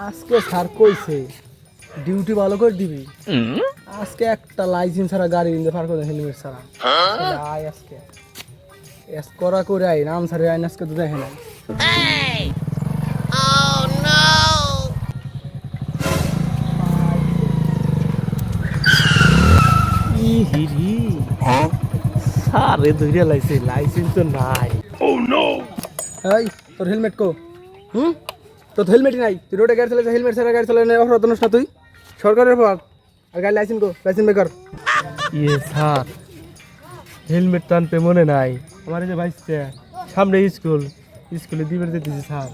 আজকে স্যার কইছে ডিউটি ভালো করে দিবি। আজকে একটা লাইসেন্স ছাড়া গাড়ি নিতে পার করে হেলমেট ছাড়া। তাহলে আয় আজকে। এস করা করে আই নাম ছাড়ে আইন আজকে তো দেখে নাই। ইহিরি সারে ধরে লাইছে লাইসেন্স তো নাই। এই তোর হেলমেট কো। হুম? তোর হেলমেটই নাই। তুই রোডে গাড়ি চালাইছে হেলমেট ছাড়া গাড়ি চালাই অপরাধ না তুই। সরকারের পর আর গাড়ি লাইসেন্স কো লাইসেন্স বেকার ইয়ে স্যার হেলমেট তো আনতে মনে নাই। আমার এই যে ভাইসটা সামনে স্কুল স্কুলে দিবে দিতেছি স্যার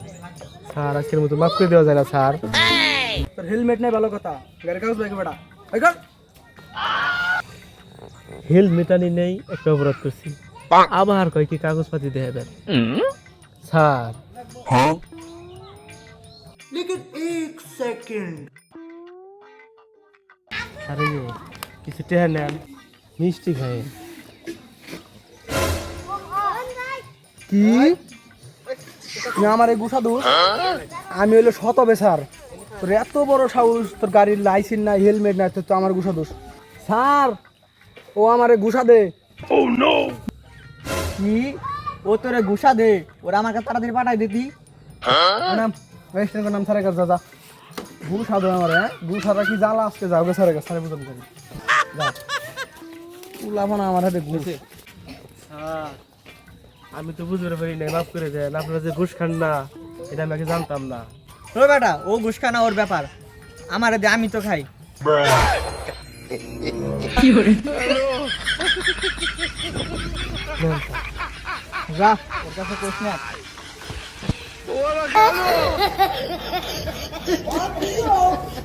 স্যার আজকের মতো মাফ করে দেওয়া যায় না স্যার তোর হেলমেট নাই ভালো কথা। গাড়ি কাগজ বাইকে বেটা ওই কর হেলমেট আনি নেই একটা অপরাধ করছি। আবার কয় কি কাগজপাতি দেখে দেন স্যার আরে কিছু টেহা নেন মিষ্টি খায় কি? আমার এই গুছা দোষ? আমি হইল শত বেসার তোর এত বড় সাহস তোর গাড়ির লাইসেন্স নাই হেলমেট নাই তোর তো আমার গুছা দোষ। স্যার ও আমারে গুছা দে। কি? ও তোরে ঘুষা দে। ওরা আমাকে তাড়াতাড়ি পাঠাই দিতি। নাম ওয়েস্টার্ন নাম স্যারের কাছে যা। গুছা দে আমার হ্যাঁ? গুছাটা কি জ্বালা আজকে? যাও গে বুঝান করি। আমার হাতে ঘুষে। আমি তো বুঝতে পারি নাই মাফ করে দেন আপনারা যে ঘুষ খান না এটা আমি আগে জানতাম না। ও বেটা ও ঘুষ খানা ওর ব্যাপার। আমার দে আমি তো খাই। যা ওর কাছে 我了，来了！完了。